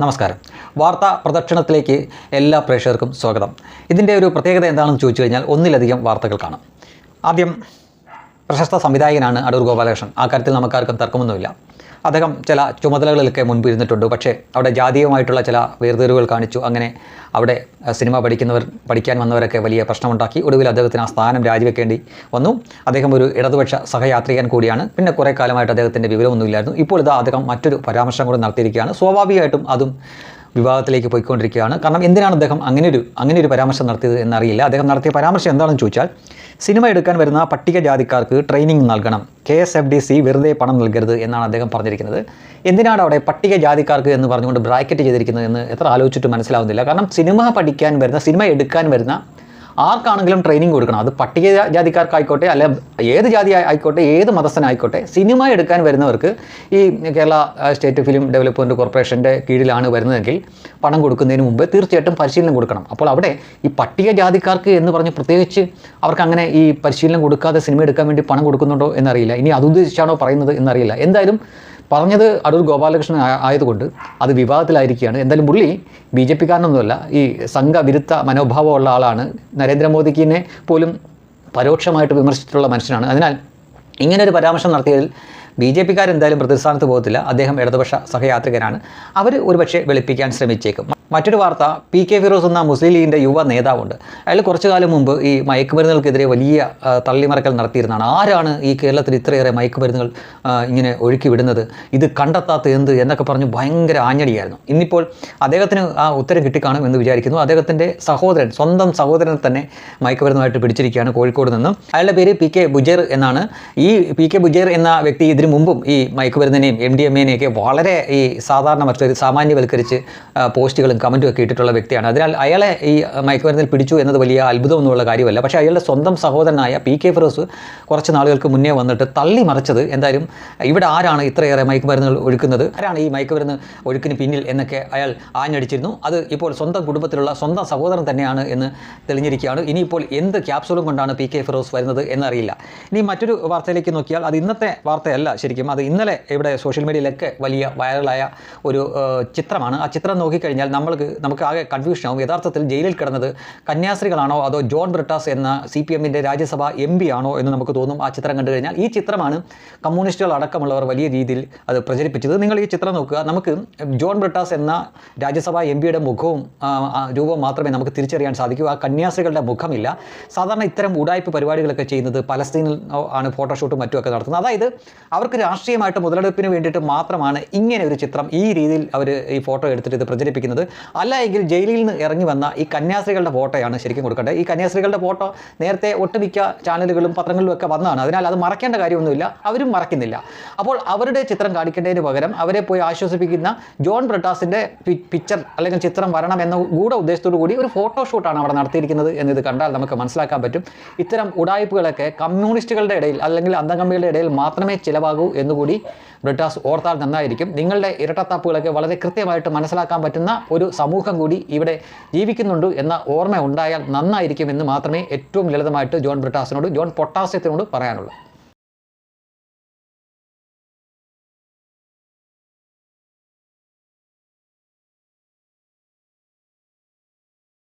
നമസ്കാരം. വാർത്താ പ്രദക്ഷിണത്തിലേക്ക് എല്ലാ പ്രേക്ഷകർക്കും സ്വാഗതം. ഇതിന്റെ ഒരു പ്രത്യേകത എന്താണെന്ന് ചോദിച്ചു കഴിഞ്ഞാൽ ഒന്നിലധികം വാർത്തകൾ കാണാം. ആദ്യം പ്രശസ്ത സംവിധായകനാണ് അടൂർ ഗോപാലകൃഷ്ണൻ. ആ കാര്യത്തിൽ നമുക്കാർക്കും തർക്കമൊന്നുമില്ല. അദ്ദേഹം ചില ചുമതലകളിലൊക്കെ മുൻപ് ഇരുന്നിട്ടുണ്ട് പക്ഷേ അവിടെ ജാതീയമായിട്ടുള്ള ചില വേർതിരിവുകൾ കാണിച്ചു. അങ്ങനെ അവിടെ സിനിമ പഠിക്കുന്നവർ പഠിക്കാൻ വന്നവരൊക്കെ വലിയ പ്രശ്നമുണ്ടാക്കി. ഒടുവിൽ അദ്ദേഹത്തിന് ആ സ്ഥാനം രാജിവെക്കേണ്ടി വന്നു. അദ്ദേഹം ഒരു ഇടതുപക്ഷ സഹയാത്രികൻ കൂടിയാണ്. പിന്നെ കുറേ കാലമായിട്ട് അദ്ദേഹത്തിന്റെ വിവരമൊന്നുമില്ലായിരുന്നു. ഇപ്പോൾ ഇത് അദ്ദേഹം മറ്റൊരു പരാമർശം കൂടെ നടത്തിയിരിക്കുകയാണ്. സ്വാഭാവികമായിട്ടും അതും വിവാദത്തിലേക്ക് പോയിക്കൊണ്ടിരിക്കുകയാണ്. കാരണം എന്തിനാണ് അദ്ദേഹം അങ്ങനെ ഒരു അങ്ങനെ ഒരു പരാമർശം നടത്തിയത് എന്നറിയില്ല. അദ്ദേഹം നടത്തിയ പരാമർശം എന്താണെന്ന് ചോദിച്ചാൽ സിനിമ എടുക്കാൻ വരുന്ന പട്ടികജാതിക്കാർക്ക് ട്രെയിനിങ് നൽകണം. K S F D C വെറുതെ പണം നൽകരുത് എന്നാണ് അദ്ദേഹം പറഞ്ഞിരിക്കുന്നത്. എന്തിനാണ് അവിടെ പട്ടികജാതിക്കാർക്ക് എന്ന് പറഞ്ഞുകൊണ്ട് ബ്രാക്കറ്റ് ചെയ്തിരിക്കുന്നത് എന്ന് എത്ര ആലോചിച്ചിട്ട് മനസ്സിലാവുന്നില്ല. കാരണം സിനിമ പഠിക്കാൻ വരുന്ന സിനിമ എടുക്കാൻ വരുന്ന ആർക്കാണെങ്കിലും ട്രെയിനിങ് കൊടുക്കണം. അത് പട്ടിക ജാതിക്കാർക്കായിക്കോട്ടെ അല്ലെ ഏത് ജാതി ആയി- ആയിക്കോട്ടെ ഏത് മതസ്ഥനായിക്കോട്ടെ സിനിമ എടുക്കാൻ വരുന്നവർക്ക് ഈ കേരള സ്റ്റേറ്റ് ഫിലിം ഡെവലപ്മെന്റ് കോർപ്പറേഷന്റെ കീഴിലാണ് വരുന്നതെങ്കിൽ പണം കൊടുക്കുന്നതിന് മുമ്പ് തീർച്ചയായിട്ടും പരിശീലനം കൊടുക്കണം. അപ്പോൾ അവിടെ ഈ പട്ടിക ജാതിക്കാർക്ക് എന്ന് പറഞ്ഞ് പ്രത്യേകിച്ച് അവർക്ക് അങ്ങനെ ഈ പരിശീലനം കൊടുക്കാതെ സിനിമ എടുക്കാൻ വേണ്ടി പണം കൊടുക്കുന്നുണ്ടോ എന്നറിയില്ല. ഇനി അതുദ്ദേശിച്ചാണോ പറയുന്നത് എന്നറിയില്ല. എന്തായാലും പറഞ്ഞത് അടൂർ ഗോപാലകൃഷ്ണൻ ആയതുകൊണ്ട് അത് വിവാദത്തിലായിരിക്കുകയാണ്. എന്തായാലും പുള്ളി ബി ജെ പിക്കാരനൊന്നുമല്ല ഈ സംഘവിരുദ്ധ മനോഭാവമുള്ള ആളാണ് നരേന്ദ്രമോദിക്കിനെ പോലും പരോക്ഷമായിട്ട് വിമർശിച്ചിട്ടുള്ള മനുഷ്യനാണ്. അതിനാൽ ഇങ്ങനെ ഒരു പരാമർശം നടത്തിയതിൽ ബി ജെ പിക്കാരെന്തായാലും പ്രതിസ്ഥാനത്ത് പോകത്തില്ല. അദ്ദേഹം ഇടതുപക്ഷ സഹയാത്രികനാണ്. അവർ ഒരുപക്ഷെ വെളുപ്പിക്കാൻ ശ്രമിച്ചേക്കും. മറ്റൊരു വാർത്ത പി കെ ഫിറോസ് എന്ന മുസ്ലിം ലീഗിന്റെ യുവ നേതാവുണ്ട്. അയാൾ കുറച്ചു കാലം മുമ്പ് ഈ മയക്കുമരുന്നുകൾക്കെതിരെ വലിയ തള്ളിമറക്കൽ നടത്തിയിരുന്നതാണ്. ആരാണ് ഈ കേരളത്തിൽ ഇത്രയേറെ മയക്കുമരുന്നുകൾ ഇങ്ങനെ ഒഴുക്കി വിടുന്നത്? ഇത് കണ്ടെത്താത്ത എന്ത് എന്നൊക്കെ പറഞ്ഞ് ഭയങ്കര ആഞ്ഞടിയായിരുന്നു. ഇന്നിപ്പോൾ അദ്ദേഹത്തിന് ആ ഉത്തരം കിട്ടിക്കാണും എന്ന് വിചാരിക്കുന്നു. അദ്ദേഹത്തിന്റെ സഹോദരൻ സ്വന്തം സഹോദരനെ തന്നെ മയക്കുമരുന്നുമായിട്ട് പിടിച്ചിരിക്കുകയാണ് കോഴിക്കോട് നിന്നും. അയാളുടെ പേര് പി കെ ബുജേർ എന്നാണ്. ഈ പി കെ ബുജേർ എന്ന വ്യക്തി ഇതിനു മുമ്പും ഈ മയക്കുമരുന്നിനെയും എം ഡി എം എനെയൊക്കെ വളരെ ഈ സാധാരണ മറ്റൊരു സാമാന്യവൽക്കരിച്ച് ആ, പോസ്റ്റുകളും കമന്റും ഒക്കെ ഇട്ടിട്ടുള്ള വ്യക്തിയാണ്. അതിനാൽ അയാളെ ഈ മയക്കുമരുന്നിൽ പിടിച്ചു എന്നത് വലിയ അത്ഭുതമൊന്നുമുള്ള കാര്യമല്ല. പക്ഷേ അയാളുടെ സ്വന്തം സഹോദരനായ പി കെ ഫിറോസ് കുറച്ച് നാളുകൾക്ക് മുന്നേ വന്നിട്ട് തള്ളി മറിച്ചത് എന്തായാലും ഇവിടെ ആരാണ് ഇത്രയേറെ മയക്കുമരുന്നുകൾ ഒഴുക്കുന്നത്? ആരാണ് ഈ മയക്കുമരുന്ന് ഒഴുക്കിന് പിന്നിൽ എന്നൊക്കെ അയാൾ ആഞ്ഞടിച്ചിരുന്നു. അത് ഇപ്പോൾ സ്വന്തം കുടുംബത്തിലുള്ള സ്വന്തം സഹോദരൻ തന്നെയാണ് എന്ന് തെളിഞ്ഞിരിക്കുകയാണ്. ഇനിയിപ്പോൾ എന്ത് ക്യാപ്സൂളും കൊണ്ടാണ് പി കെ ഫിറോസ് വരുന്നത് എന്നറിയില്ല. ഇനി മറ്റൊരു വാർത്തയിലേക്ക് നോക്കിയാൽ അത് ഇന്നത്തെ വാർത്തയല്ല ശരിക്കും. അത് ഇന്നലെ ഇവിടെ സോഷ്യൽ മീഡിയയിലൊക്കെ വലിയ വൈറലായ ഒരു ചിത്രമാണ്. ആ ചിത്രം നോക്കിക്കഴിഞ്ഞാൽ നമ്മൾക്ക് നമുക്ക് ആകെ കൺഫ്യൂഷൻ ആവും. യഥാർത്ഥത്തിൽ ജയിലിൽ കിടന്നത് കന്യാസ്ത്രീകളാണോ അതോ ജോൺ ബ്രിട്ടാസ് എന്ന സി പി എമ്മിന്റെ രാജ്യസഭ എം പി ആണോ എന്ന് നമുക്ക് തോന്നും ആ ചിത്രം കണ്ടു കഴിഞ്ഞാൽ. ഈ ചിത്രമാണ് കമ്മ്യൂണിസ്റ്റുകൾ അടക്കമുള്ളവർ വലിയ രീതിയിൽ അത് പ്രചരിപ്പിച്ചത്. നിങ്ങൾ ഈ ചിത്രം നോക്കുക. നമുക്ക് ജോൺ ബ്രിട്ടാസ് എന്ന രാജ്യസഭാ എം പിയുടെ മുഖവും രൂപവും മാത്രമേ നമുക്ക് തിരിച്ചറിയാൻ സാധിക്കൂ. ആ കന്യാസ്ത്രീകളുടെ മുഖമില്ല. സാധാരണ ഇത്തരം ഉടായ്പ പരിപാടികളൊക്കെ ചെയ്യുന്നത് പലസ്തീനിൽ ആണ് ഫോട്ടോഷൂട്ടും മറ്റുമൊക്കെ നടത്തുന്നത്. അതായത് അവർക്ക് രാഷ്ട്രീയമായിട്ട് മുതലെടുപ്പിന് വേണ്ടിയിട്ട് മാത്രമാണ് ഇങ്ങനെ ഒരു ചിത്രം ഈ രീതിയിൽ അവർ ഈ ഫോട്ടോ എടുത്തിട്ട് ഇത് പ്രചരിപ്പിക്കുന്നത്. അല്ല എങ്കിൽ ജയിലിൽ നിന്ന് ഇറങ്ങി വന്ന ഈ കന്യാസ്ത്രീകളുടെ ഫോട്ടോയാണ് ശരിക്കും കൊടുക്കേണ്ടത്. ഈ കന്യാസ്ത്രീകളുടെ ഫോട്ടോ നേരത്തെ ഒട്ടുമിക്ക ചാനലുകളും പത്രങ്ങളിലും ഒക്കെ വന്നതാണ്. അതിനാൽ അത് മറക്കേണ്ട കാര്യമൊന്നുമില്ല. അവരും മറക്കുന്നില്ല. അപ്പോൾ അവരുടെ ചിത്രം കാണിക്കേണ്ടതിന് പകരം അവരെ പോയി ആശ്വസിപ്പിക്കുന്ന ജോൺ ബ്രിട്ടാസിന്റെ പിക്ചർ അല്ലെങ്കിൽ ചിത്രം വരണം എന്ന ഗൂഢ ഉദ്ദേശത്തോടു കൂടി ഒരു ഫോട്ടോഷൂട്ടാണ് അവിടെ നടത്തിയിരിക്കുന്നത് എന്നിത് കണ്ടാൽ നമുക്ക് മനസ്സിലാക്കാൻ പറ്റും. ഇത്തരം ഉടായ്പകളൊക്കെ കമ്മ്യൂണിസ്റ്റുകളുടെ ഇടയിൽ അല്ലെങ്കിൽ അന്തംഗമ്മികളുടെ ഇടയിൽ മാത്രമേ ചിലവാകൂ എന്നുകൂടി ബ്രിട്ടാസ് ഓർത്താൽ നന്നായിരിക്കും. നിങ്ങളുടെ ഇരട്ടത്താപ്പുകളൊക്കെ വളരെ കൃത്യമായിട്ട് മനസ്സിലാക്കാൻ പറ്റുന്ന ഒരു സമൂഹം കൂടി ഇവിടെ ജീവിക്കുന്നുണ്ട് എന്ന ഓർമ്മ ഉണ്ടായാൽ നന്നായിരിക്കും എന്ന് മാത്രമേ ഏറ്റവും ലളിതമായിട്ട് ജോൺ ബ്രിട്ടാസിനോട് ജോൺ പൊട്ടാസ്യത്തിനോട് പറയാനുള്ളൂ.